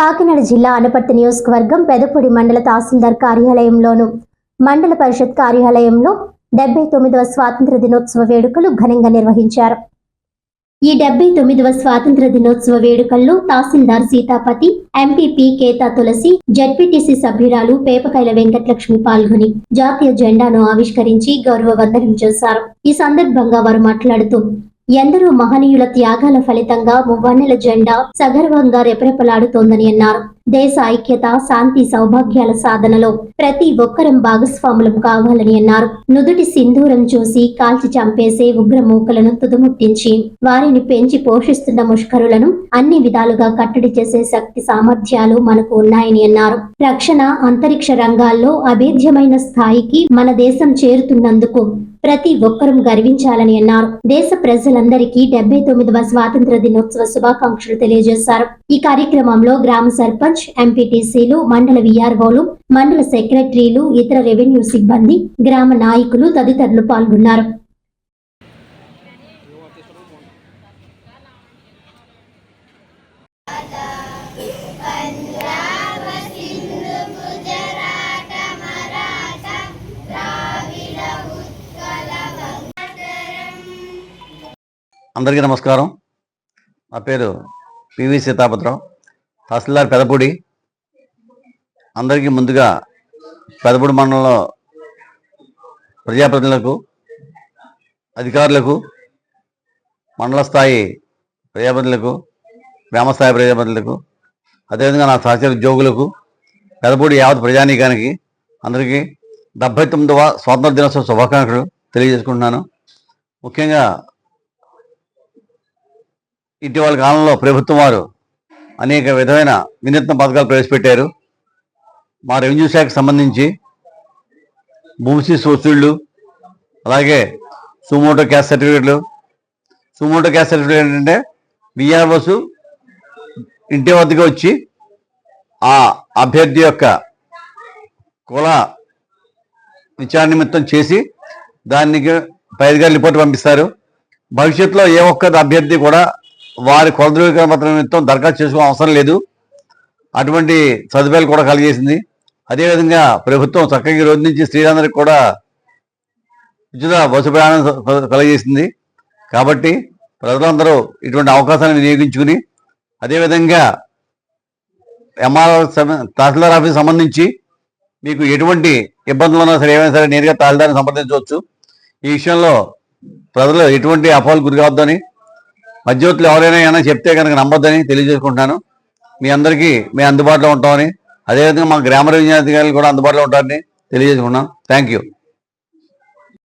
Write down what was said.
కాకినాడ జిల్లా అనపర్తి నియోజకవర్గం పెదపొడి మండల తహసీల్దార్ కార్యాలయంలోను మండల పరిషత్ కార్యాలయంలో డెబ్బై తొమ్మిదవ స్వాతంత్ర దినోత్సవ వేడుకలు ఘనంగా నిర్వహించారు. ఈ డెబ్బై తొమ్మిదవ స్వాతంత్ర దినోత్సవ వేడుకల్లో తహసీల్దార్ సీతాపతి ఎంపీపీ కేతా తులసి జడ్పీటీసీ సభ్యురాలు పేపకైల వెంకటలక్ష్మి పాల్గొని జాతీయ జెండాను ఆవిష్కరించి గౌరవ వందనం చేశారు. ఈ సందర్భంగా వారు మాట్లాడుతూ ఎందరో మహనీయుల త్యాగాల ఫలితంగా మువ్వన్నెల జెండా సగర్వంగా రెపరెపలాడుతోందని అన్నారు. దేశ ఐక్యత శాంతి సౌభాగ్యాల సాధనలో ప్రతి ఒక్కరం భాగస్వాములం కావాలని అన్నారు. నుదుటి సింధూరం చూసి కాల్చి చంపేసే ఉగ్రమూకలను తుదుముట్టించి వారిని పెంచి పోషిస్తున్న ముష్కరులను అన్ని విధాలుగా కట్టడి చేసే శక్తి సామర్థ్యాలు మనకు ఉన్నాయని అన్నారు. రక్షణ అంతరిక్ష రంగాల్లో అభేద్యమైన స్థాయికి మన దేశం చేరుతున్నందుకు ప్రతి ఒక్కరూ గర్వించాలని అన్నారు. దేశ ప్రజలందరికీ డెబ్బై తొమ్మిదవ స్వాతంత్ర దినోత్సవ శుభాకాంక్షలు తెలియజేశారు. ఈ కార్యక్రమంలో గ్రామ సర్పంచ్ ఎంపీటీసీలు మండల విఆర్ఓలు మండల సెక్రటరీలు ఇతర రెవెన్యూ సిబ్బంది గ్రామ నాయకులు తదితరులు పాల్గొన్నారు. అందరికీ నమస్కారం. నా పేరు పివి సీతాపతిరావు తహసీల్దార్ పెదపూడి. అందరికీ ముందుగా పెదపూడి మండలంలో ప్రజాప్రతినిధులకు అధికారులకు మండల స్థాయి ప్రజాప్రతినిధులకు గ్రామస్థాయి ప్రజాప్రతినిధులకు అదేవిధంగా నా సహచర ఉద్యోగులకు పెదపూడి యావత్ ప్రజానీకానికి అందరికీ డెబ్బై తొమ్మిదవ స్వాతంత్ర దినోత్సవ శుభాకాంక్షలు తెలియజేసుకుంటున్నాను. ముఖ్యంగా ఇటీవల కాలంలో ప్రభుత్వం వారు అనేక విధమైన వినూత్న పథకాలు ప్రవేశపెట్టారు. మా రెవెన్యూ శాఖకు సంబంధించి భూమిశీస్ వసూళ్ళు అలాగే సుమోటో క్యాస్ట్ సర్టిఫికేట్లు. సుమోటో క్యాస్ట్ సర్టిఫికేట్ ఏంటంటే బిఆర్ఓస్ ఇంటి వద్దకు వచ్చి ఆ అభ్యర్థి యొక్క కుల విచారణ నిమిత్తం చేసి దానికి పై అధికారులు రిపోర్ట్ పంపిస్తారు. భవిష్యత్తులో ఏ ఒక్క అభ్యర్థి కూడా వారి కుల ధృవీకరణ పత్రం నిమిత్తం దరఖాస్తు చేసుకోవడం అవసరం లేదు. అటువంటి సదుపాయాలు కూడా కలిగేసింది. అదేవిధంగా ప్రభుత్వం చక్కగా ఈ రోజు నుంచి స్త్రీలందరికీ కూడా ఉచిత బస్సు ప్రయాణం కలిగేసింది. కాబట్టి ప్రజలందరూ ఇటువంటి అవకాశాన్ని వినియోగించుకుని అదేవిధంగా ఎంఆర్ తహసీల్దార్ ఆఫీస్ సంబంధించి మీకు ఎటువంటి ఇబ్బందులు ఉన్నా సరే ఏమైనా సరే నేరుగా తహసీల్దార్ని సంప్రదించవచ్చు. ఈ విషయంలో ప్రజలు ఎటువంటి అపోహలు గురి కావద్దని మధ్యవర్తులు ఎవరైనా ఏమైనా చెప్తే కనుక నమ్మొద్దని తెలియజేసుకుంటున్నాను మీ అందరికీ మేము అందుబాటులో ఉంటామని అదేవిధంగా మా గ్రామ రెవెన్యూ అధికారులు కూడా అందుబాటులో ఉంటారని తెలియజేసుకున్నాం థ్యాంక్ యూ